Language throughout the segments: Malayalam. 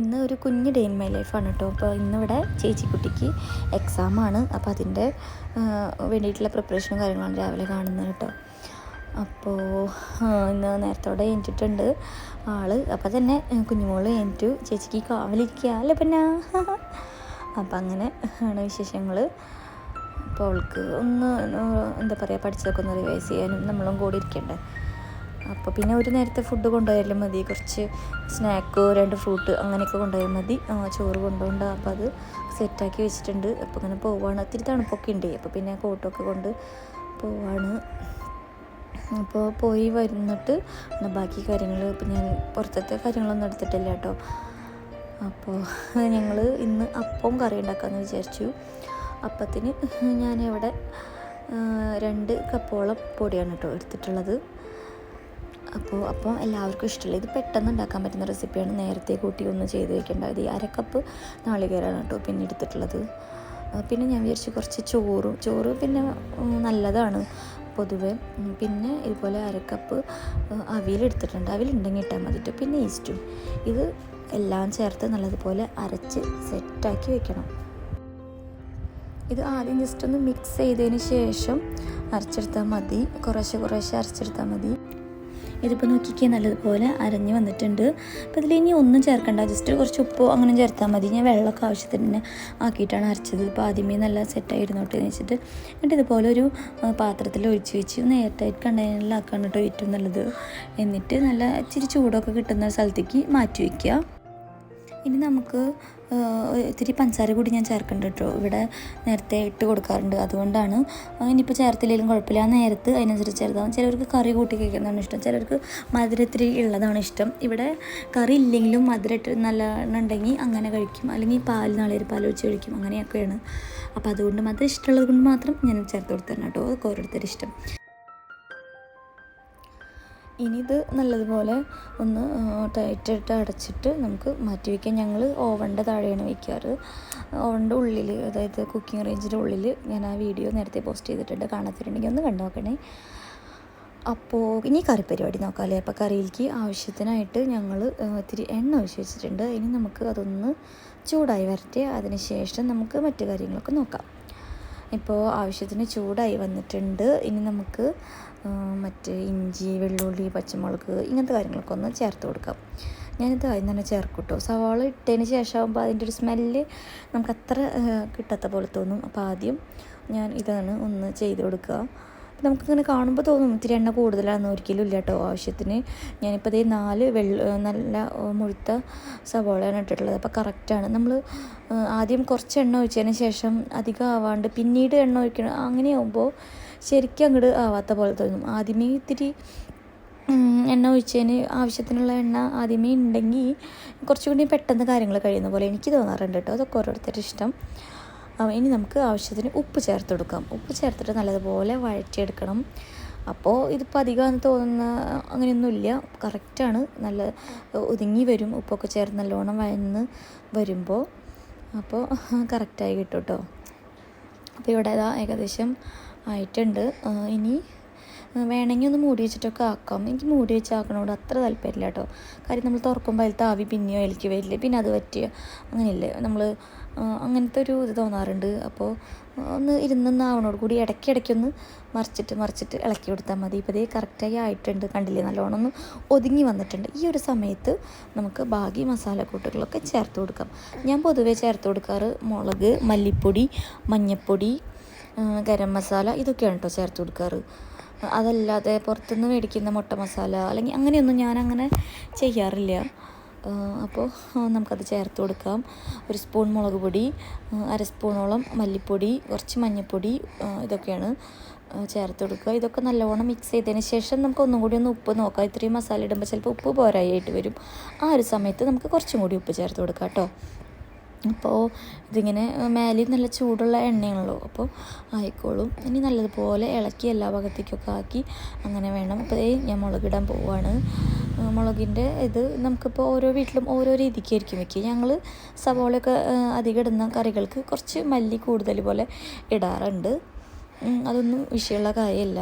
ഇന്ന് ഒരു കുഞ്ഞ് ഡേ ഇൻ മൈ ലൈഫാണ് കേട്ടോ അപ്പോൾ ഇന്നിവിടെ ചേച്ചിക്കുട്ടിക്ക് എക്സാമാണ് അപ്പോൾ അതിന്റെ വേണ്ടിയിട്ടുള്ള പ്രിപ്പറേഷനും കാര്യങ്ങളാണ് രാവിലെ കാണുന്നത് കേട്ടോ അപ്പോൾ ഇന്ന് നേരത്തോടെ എണീറ്റിട്ടുണ്ട് ആൾ. അപ്പോൾ തന്നെ കുഞ്ഞുമോൾ എണീറ്റു ചേച്ചിക്ക് കാവലിരിക്കുക അല്ലേ പിന്നെ? അപ്പം അങ്ങനെ ആണ് വിശേഷങ്ങൾ അപ്പോൾ അവൾക്ക് ഒന്ന് എന്താ പറയുക പഠിച്ചതൊക്കെ ഒന്ന് റിവൈസ് ചെയ്യാനും നമ്മളും കൂടി ഇരിക്കണ്ടേ. അപ്പോൾ പിന്നെ ഒരു നേരത്തെ ഫുഡ് കൊണ്ടുപോയാലും മതി. കുറച്ച് സ്നാക്ക് രണ്ട് ഫ്രൂട്ട് അങ്ങനെയൊക്കെ കൊണ്ടുപോയാൽ മതി. ചോറ് കൊണ്ടുപോകണ്ട. അപ്പോൾ അത് സെറ്റാക്കി വെച്ചിട്ടുണ്ട്. അപ്പോൾ ഇങ്ങനെ പോവാണ്. ഒത്തിരി തണുപ്പൊക്കെ ഉണ്ട്. അപ്പോൾ പിന്നെ കോട്ടൊക്കെ കൊണ്ട് പോവാണ്. അപ്പോൾ പോയി വരുന്നിട്ട് ബാക്കി കാര്യങ്ങൾ ഇപ്പം ഞാൻ പുറത്തത്തെ കാര്യങ്ങളൊന്നും എടുത്തിട്ടില്ല കേട്ടോ. അപ്പോൾ ഞങ്ങൾ ഇന്ന് അപ്പവും കറി ഉണ്ടാക്കാമെന്ന് വിചാരിച്ചു. അപ്പത്തിന് ഞാനിവിടെ രണ്ട് കപ്പോളം പൊടിയാണ് കേട്ടോ എടുത്തിട്ടുള്ളത്. അപ്പോൾ അപ്പം എല്ലാവർക്കും ഇഷ്ടമുള്ള ഇത് പെട്ടെന്ന് ഉണ്ടാക്കാൻ പറ്റുന്ന റെസിപ്പിയാണ് നേരത്തെ കൂട്ടി ഒന്ന് ചെയ്ത് വെക്കേണ്ടത്. ഈ അരക്കപ്പ് നാളികേരമാണ് കേട്ടോ പിന്നെ എടുത്തിട്ടുള്ളത്. പിന്നെ ഞാൻ വിചാരിച്ചു കുറച്ച് ചോറും ചോറ് പിന്നെ നല്ലതാണ് പൊതുവെ. പിന്നെ ഇതുപോലെ അരക്കപ്പ് അവിയിലെടുത്തിട്ടുണ്ട് അവിയിലുണ്ടെങ്കിൽ ഇട്ടാൽ മതി കേട്ടോ പിന്നെ ഈസ്റ്റും ഇത് എല്ലാം ചേർത്ത് നല്ലതുപോലെ അരച്ച് സെറ്റാക്കി വെക്കണം. ഇത് ആദ്യം ജസ്റ്റ് ഒന്ന് മിക്സ് ചെയ്തതിന് ശേഷം അരച്ചെടുത്താൽ മതി. കുറേശ്ശെ കുറേശ്ശെ അരച്ചെടുത്താൽ മതി. ഇതിപ്പോൾ നോക്കിക്കേ നല്ലതുപോലെ അരഞ്ഞ് വന്നിട്ടുണ്ട്. അപ്പോൾ ഇതിലിനി ഒന്നും ചേർക്കണ്ട. ജസ്റ്റ് കുറച്ച് ഉപ്പോ അങ്ങനെ ചേർത്താൽ മതി. ഞാൻ വെള്ളമൊക്കെ ആവശ്യത്തിന് ആക്കിയിട്ടാണ് അരച്ചത്. ഇപ്പോൾ ആദ്യമേ നല്ല സെറ്റായിരുന്നോട്ടെ എന്ന് വെച്ചിട്ട്. എന്നിട്ട് ഇതുപോലെ ഒരു പാത്രത്തിൽ ഒഴിച്ച് വെച്ച് നേരത്തായിട്ട് കണ്ടെയ്നറിലാക്കാണ് കേട്ടോ ഏറ്റവും നല്ലത്. എന്നിട്ട് നല്ല ഇച്ചിരി ചൂടൊക്കെ കിട്ടുന്ന സ്ഥലത്തേക്ക് മാറ്റി വയ്ക്കുക ഇനി നമുക്ക് ഒത്തിരി പഞ്ചസാര കൂടി ഞാൻ ചേർക്കുന്നുണ്ട് കേട്ടോ. ഇവിടെ നേരത്തെ ഇട്ട് കൊടുക്കാറുണ്ട്. അതുകൊണ്ടാണ് ഇനിയിപ്പോൾ ചേർത്തില്ലെങ്കിലും കുഴപ്പമില്ല. നേരത്ത് അതിനനുസരിച്ച് ചേർത്താവും ചിലർക്ക് കറി കൂട്ടി കഴിക്കുന്നതാണ് ഇഷ്ടം. ചിലർക്ക് മധുരം ഇത്തിരി ഉള്ളതാണ് ഇഷ്ടം. ഇവിടെ കറി ഇല്ലെങ്കിലും മധുര ഇട്ട് നല്ലോണം ഉണ്ടെങ്കിൽ അങ്ങനെ കഴിക്കും. അല്ലെങ്കിൽ പാൽ നാളേര് പാൽ ഒഴിച്ച് കഴിക്കും. അങ്ങനെയൊക്കെയാണ്. അപ്പോൾ അതുകൊണ്ട് മധുരം ഇഷ്ടമുള്ളത് കൊണ്ട് മാത്രം ഞാൻ ചേർത്ത് കൊടുത്തരണം കേട്ടോ. ഓരോരുത്തരുടെ ഇഷ്ടം. ഇനി ഇത് നല്ലതുപോലെ ഒന്ന് ടൈറ്റായിട്ട് അടച്ചിട്ട് നമുക്ക് മാറ്റി വയ്ക്കാം ഞങ്ങൾ ഓവന്റെ താഴെയാണ് വയ്ക്കാറ് ഓവന്റെ ഉള്ളിൽ അതായത് കുക്കിംഗ് റേഞ്ചിന്റെ ഉള്ളിൽ ഞാൻ ആ വീഡിയോ നേരത്തെ പോസ്റ്റ് ചെയ്തിട്ടുണ്ട്. കാണാത്തിട്ടുണ്ടെങ്കിൽ ഒന്ന് കണ്ടു നോക്കണേ. അപ്പോൾ ഇനി കറി പരിപാടി നോക്കാം അല്ലേ അപ്പോൾ കറിയിലേക്ക് ആവശ്യത്തിനായിട്ട് ഞങ്ങൾ ഇത്തിരി എണ്ണ ഒഴിച്ച് വെച്ചിട്ടുണ്ട്. ഇനി നമുക്ക് അതൊന്ന് ചൂടായി വരട്ടെ. അതിന് ശേഷം നമുക്ക് മറ്റു കാര്യങ്ങളൊക്കെ നോക്കാം. ഇപ്പോൾ ആവശ്യത്തിന് ചൂടായി വന്നിട്ടുണ്ട്. ഇനി നമുക്ക് മറ്റേ ഇഞ്ചി വെള്ളുള്ളി പച്ചമുളക് ഇങ്ങനത്തെ കാര്യങ്ങളൊക്കെ ഒന്ന് ചേർത്ത് കൊടുക്കാം. ഞാനിത് ആദ്യം തന്നെ ചേർക്കും കേട്ടോ സവാള ഇട്ടതിന് ശേഷമാകുമ്പോൾ അതിന്റെ ഒരു സ്മെല്ല് നമുക്ക് അത്ര കിട്ടാത്ത പോലെ തോന്നും. അപ്പോൾ ആദ്യം ഞാൻ ഇതാണ് ഒന്ന് ചെയ്ത് കൊടുക്കുക. അപ്പോൾ നമുക്കിങ്ങനെ കാണുമ്പോൾ തോന്നും ഇത്തിരി എണ്ണ കൂടുതലാണെന്ന് ഒരിക്കലും ഇല്ല കേട്ടോ ആവശ്യത്തിന്. ഞാനിപ്പോൾ ഇതേ നാല് വെള്ള നല്ല മുഴുത്ത സവാളയാണ് ഇട്ടിട്ടുള്ളത്. അപ്പോൾ കറക്റ്റാണ് നമ്മൾ ആദ്യം കുറച്ച് എണ്ണ ഒഴിച്ചതിന് ശേഷം അധികം ആവാണ്ട് പിന്നീട് എണ്ണ ഒഴിക്കണം അങ്ങനെ അങ്ങനെയാകുമ്പോൾ ശരിക്കും അങ്ങോട്ട് ആവാത്ത പോലെ തോന്നും. ആദ്യമേ ഇത്തിരി എണ്ണ ഒഴിച്ചതിന് ആവശ്യത്തിനുള്ള എണ്ണ ആദ്യമേ ഉണ്ടെങ്കിൽ കുറച്ചുകൂടി പെട്ടെന്ന് കാര്യങ്ങൾ കഴിയുന്ന പോലെ എനിക്ക് തോന്നാറുണ്ട് കേട്ടോ. അതൊക്കെ ഓരോരുത്തരുടെ ഇഷ്ടം. ഇനി നമുക്ക് ആവശ്യത്തിന് ഉപ്പ് ചേർത്ത് കൊടുക്കാം. ഉപ്പ് ചേർത്തിട്ട് നല്ലതുപോലെ വഴറ്റിയെടുക്കണം. അപ്പോൾ ഇതിപ്പോൾ അധികമാണെന്ന് തോന്നുന്ന അങ്ങനെയൊന്നുമില്ല കറക്റ്റാണ് നല്ല ഒതുങ്ങി വരും. ഉപ്പൊക്കെ ചേർന്ന് നല്ലോണം വഴന്ന് വരുമ്പോൾ അപ്പോൾ കറക്റ്റായി കിട്ടും കേട്ടോ. അപ്പോൾ ഇവിടെ ഏകദേശം ആയിട്ടുണ്ട്. ഇനി വേണമെങ്കിൽ ഒന്ന് മൂടി വെച്ചിട്ടൊക്കെ ആക്കാം. എനിക്ക് മൂടി വെച്ച് ആക്കണോട് അത്ര താല്പര്യമില്ല കേട്ടോ. കാര്യം നമ്മൾ തുറക്കുമ്പോൾ അതിൽ താവി പിന്നെയോ എലിക്ക് വരില്ല പിന്നെ അത് പറ്റിയ? അങ്ങനെയല്ലേ. നമ്മൾ അങ്ങനത്തെ ഒരു ഇത് തോന്നാറുണ്ട്. അപ്പോൾ ഒന്ന് ഇരുന്നൊന്ന് ആവണോട് കൂടി ഇടയ്ക്ക് ഇടയ്ക്കൊന്ന് മറിച്ചിട്ട് മറിച്ചിട്ട് ഇളക്കി കൊടുത്താൽ മതി. ഇപ്പോൾ ഇതേ കറക്റ്റായി ആയിട്ടുണ്ട്. കണ്ടില്ലേ? നല്ലോണം ഒന്ന് ഒതുങ്ങി വന്നിട്ടുണ്ട്. ഈ ഒരു സമയത്ത് നമുക്ക് ബാക്കി മസാലക്കൂട്ടുകളൊക്കെ ചേർത്ത് കൊടുക്കാം. ഞാൻ പൊതുവേ ചേർത്ത് കൊടുക്കാറ് മുളക് മല്ലിപ്പൊടി മഞ്ഞൾപ്പൊടി ഗരം മസാല ഇതൊക്കെയാണ് കേട്ടോ ചേർത്ത് കൊടുക്കാറ്. അതല്ലാതെ പുറത്തുനിന്ന് മേടിക്കുന്ന മുട്ട മസാല അല്ലെങ്കിൽ അങ്ങനെയൊന്നും ഞാൻ ചെയ്യാറില്ല. ആ, അപ്പോൾ നമുക്കത് ചേർത്ത് കൊടുക്കാം. ഒരു സ്പൂൺ മുളക് പൊടി അര സ്പൂണോളം മല്ലിപ്പൊടി കുറച്ച് മഞ്ഞൾപ്പൊടി ഇതൊക്കെയാണ് ചേർത്ത് കൊടുക്കുക. ഇതൊക്കെ നല്ലവണ്ണം മിക്സ് ചെയ്തതിന് ശേഷം നമുക്ക് ഒന്നും കൂടി ഒന്ന് ഉപ്പ് നോക്കാം. ഇത്രയും മസാല ഇടുമ്പോൾ ചിലപ്പോൾ ഉപ്പ് പോരായിട്ട് വരും. ആ ഒരു സമയത്ത് നമുക്ക് കുറച്ചും കൂടി ഉപ്പ് ചേർത്ത് കൊടുക്കാം കേട്ടോ അപ്പോൾ ഇതിങ്ങനെ മേലിൽ നല്ല ചൂടുള്ള എണ്ണയാണല്ലോ. അപ്പോൾ ആയിക്കോളും. ഇനി നല്ലതുപോലെ ഇളക്കി എല്ലാ ഭാഗത്തേക്കൊക്കെ ആക്കി അങ്ങനെ വേണം. അപ്പോൾ ഞാൻ മുളകിടാൻ പോവാണ്. മുളകിന്റെ ഇത് നമുക്കിപ്പോൾ ഓരോ വീട്ടിലും ഓരോ രീതിക്കായിരിക്കും വെക്കുക. ഞങ്ങൾ സവോളയൊക്കെ അധികം ഇടുന്ന കറികൾക്ക് കുറച്ച് മല്ലി കൂടുതൽ പോലെ ഇടാറുണ്ട്. അതൊന്നും വിഷയമുള്ള കാര്യമല്ല.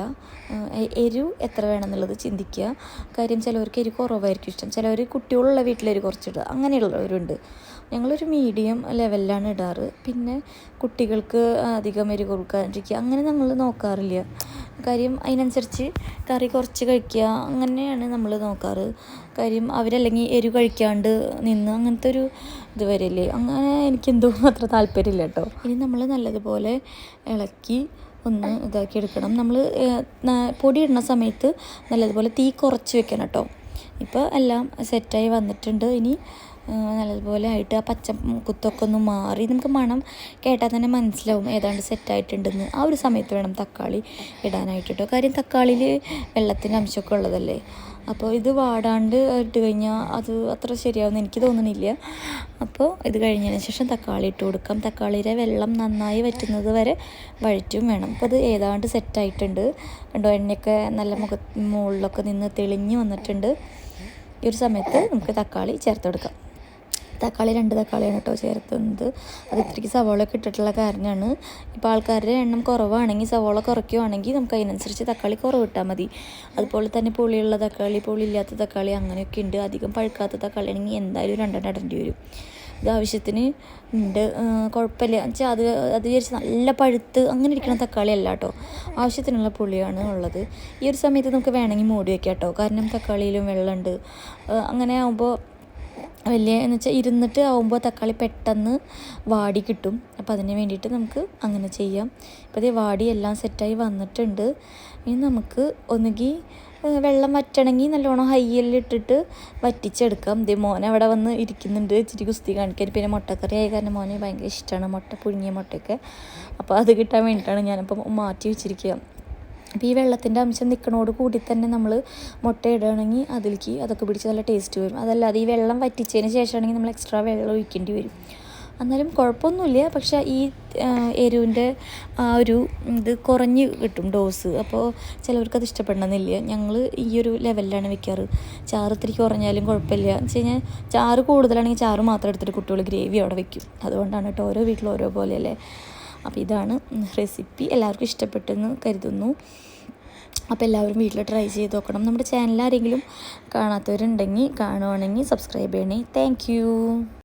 എരിവ് എത്ര വേണമെന്നുള്ളത് ചിന്തിക്കുക. കാര്യം ചിലവർക്ക് എരിവ് കുറവായിരിക്കും ഇഷ്ടം. ചിലവർ കുട്ടികളുള്ള വീട്ടിലൊരു കുറച്ചിടുക. അങ്ങനെയുള്ളവരുണ്ട്. ഞങ്ങളൊരു മീഡിയം ലെവലിലാണ് ഇടാറ്. പിന്നെ കുട്ടികൾക്ക് അധികം എരിവ് കൊടുക്കാണ്ടിരിക്കുക അങ്ങനെ ഞങ്ങൾ നോക്കാറില്ല. കാര്യം അതിനനുസരിച്ച് കറി കുറച്ച് കഴിക്കുക. അങ്ങനെയാണ് നമ്മൾ നോക്കാറ്. കാര്യം അവരല്ലെങ്കിൽ എരിവ് കഴിക്കാണ്ട് നിന്ന് അങ്ങനത്തെ ഒരു ഇത് വരില്ലേ. അങ്ങനെ എനിക്കെന്തോ അത്ര താല്പര്യമില്ല കേട്ടോ. ഇനി നമ്മൾ നല്ലതുപോലെ ഇളക്കി ഒന്ന് ഇതാക്കി എടുക്കണം നമ്മൾ പൊടി ഇടുന്ന സമയത്ത് നല്ലതുപോലെ തീ കുറച്ച് വെക്കണം കേട്ടോ. ഇപ്പോൾ എല്ലാം സെറ്റായി വന്നിട്ടുണ്ട്. ഇനി നല്ലതുപോലെ ആയിട്ട് ആ പച്ച കുത്തൊക്കെ ഒന്ന് മാറി നമുക്ക് മണം കേട്ടാൽ തന്നെ മനസ്സിലാവും ഏതാണ്ട് സെറ്റായിട്ടുണ്ടെന്ന്. ആ ഒരു സമയത്ത് വേണം തക്കാളി ഇടാനായിട്ട് കേട്ടോ. കാര്യം തക്കാളിയിൽ വെള്ളത്തിന്റെ അംശമൊക്കെ ഉള്ളതല്ലേ? അപ്പോൾ ഇത് വാടാണ്ട് ഇട്ട് കഴിഞ്ഞാൽ അത് അത്ര ശരിയാവുമെന്ന് എനിക്ക് തോന്നണില്ല അപ്പോൾ ഇത് കഴിഞ്ഞതിന് ശേഷം തക്കാളി ഇട്ട് കൊടുക്കാം. തക്കാളിയിലെ വെള്ളം നന്നായി വറ്റുന്നത് വരെ വഴറ്റും വേണം. അപ്പോൾ അത് ഏതാണ്ട് സെറ്റായിട്ടുണ്ട്. കണ്ടോ എണ്ണയൊക്കെ നല്ല മുഖ മുകളിലൊക്കെ നിന്ന് തെളിഞ്ഞ് വന്നിട്ടുണ്ട്. ഈ ഒരു സമയത്ത് നമുക്ക് തക്കാളി ചേർത്ത് കൊടുക്കാം. തക്കാളി രണ്ട് തക്കാളിയാണ് കേട്ടോ ചേർത്തുന്നത്. അത് ഇത്രയ്ക്ക് സവോള ഒക്കെ ഇട്ടിട്ടുള്ള കാരണമാണ് ഇപ്പോൾ ആൾക്കാരുടെ എണ്ണം കുറവാണെങ്കിൽ സവോള കുറയ്ക്കുവാണെങ്കിൽ നമുക്ക് അതിനനുസരിച്ച് തക്കാളി കുറവ് മതി. അതുപോലെ തന്നെ പുളിയുള്ള തക്കാളി പുളി ഇല്ലാത്ത തക്കാളി അങ്ങനെയൊക്കെ ഉണ്ട്. അധികം പഴുക്കാത്ത തക്കാളി ആണെങ്കിൽ എന്തായാലും രണ്ടെണ്ണം ഇടേണ്ടി വരും. ഇത് ആവശ്യത്തിന് ഉണ്ട്. കുഴപ്പമില്ല. വെച്ചാൽ അത് അത് വിചാരിച്ച് നല്ല പഴുത്ത് അങ്ങനെ ഇരിക്കുന്ന തക്കാളി അല്ല കേട്ടോ. ആവശ്യത്തിനുള്ള പുളിയാണ് ഉള്ളത്. ഈ ഒരു സമയത്ത് നമുക്ക് വേണമെങ്കിൽ മൂടി വെക്കാം കേട്ടോ. കാരണം തക്കാളിയിലും വെള്ളമുണ്ട്. അങ്ങനെ ആകുമ്പോൾ വലിയ എന്ന് വെച്ചാൽ ഇരുന്നിട്ട് ആവുമ്പോൾ തക്കാളി പെട്ടെന്ന് വാടി കിട്ടും. അപ്പോൾ അതിന് വേണ്ടിയിട്ട് നമുക്ക് അങ്ങനെ ചെയ്യാം. ഇപ്പോൾ ഇതേ വാടി എല്ലാം സെറ്റായി വന്നിട്ടുണ്ട്. ഇനി നമുക്ക് ഒന്നുകിൽ വെള്ളം വറ്റണമെങ്കിൽ നല്ലോണം ഹൈയിലിട്ടിട്ട് വറ്റിച്ചെടുക്കാം. ഇതേ മോൻ അവിടെ വന്ന് ഇരിക്കുന്നുണ്ട്. ഇച്ചിരി കുസ്തി കാണിക്കാൻ. പിന്നെ മുട്ടക്കറി ആയ കാരണം മോന് ഭയങ്കര ഇഷ്ടമാണ് മുട്ട പുഴുങ്ങിയ മുട്ടയൊക്കെ. അപ്പോൾ അത് കിട്ടാൻ വേണ്ടിയിട്ടാണ് ഞാനിപ്പം മാറ്റി വെച്ചിരിക്കുക അപ്പോൾ ഈ വെള്ളത്തിന്റെ അംശം നിൽക്കണോട് കൂടി തന്നെ നമ്മൾ മുട്ട ഇടുകയാണെങ്കിൽ അതിലേക്ക് അതൊക്കെ പിടിച്ച് നല്ല ടേസ്റ്റ് വരും. അതല്ലാതെ ഈ വെള്ളം വറ്റിച്ചതിന് ശേഷമാണെങ്കിൽ നമ്മൾ എക്സ്ട്രാ വെള്ളം ഒഴിക്കേണ്ടി വരും. എന്നാലും കുഴപ്പമൊന്നുമില്ല. പക്ഷേ ഈ എരുവിന്റെ ആ ഒരു ഇത് കുറഞ്ഞ് കിട്ടും ഡോസ് അപ്പോൾ ചിലവർക്ക് അത് ഇഷ്ടപ്പെടണമെന്നില്ല. ഞങ്ങൾ ഈ ഒരു ലെവലിലാണ് വെക്കാറ്. ചാറ് ഇത്തിരി കുറഞ്ഞാലും കുഴപ്പമില്ല. എന്ന് വെച്ച് കഴിഞ്ഞാൽ ചാറ് കൂടുതലാണെങ്കിൽ ചാറ് മാത്രം എടുത്തിട്ട് കുട്ടികൾ ഗ്രേവി അവിടെ വെക്കും. അതുകൊണ്ടാണ് കേട്ടോ ഓരോ വീട്ടിലും ഓരോ പോലെയല്ലേ അപ്പോൾ ഇതാണ് റെസിപ്പി. എല്ലാവർക്കും ഇഷ്ടപ്പെട്ടെന്ന് കരുതുന്നു. അപ്പോൾ എല്ലാവരും വീട്ടിൽ ട്രൈ ചെയ്ത് നോക്കണം. നമ്മുടെ ചാനൽ ആരെങ്കിലും കാണാത്തവരുണ്ടെങ്കിൽ കാണുവാണെങ്കിൽ സബ്സ്ക്രൈബ് ചെയ്യണേ. താങ്ക്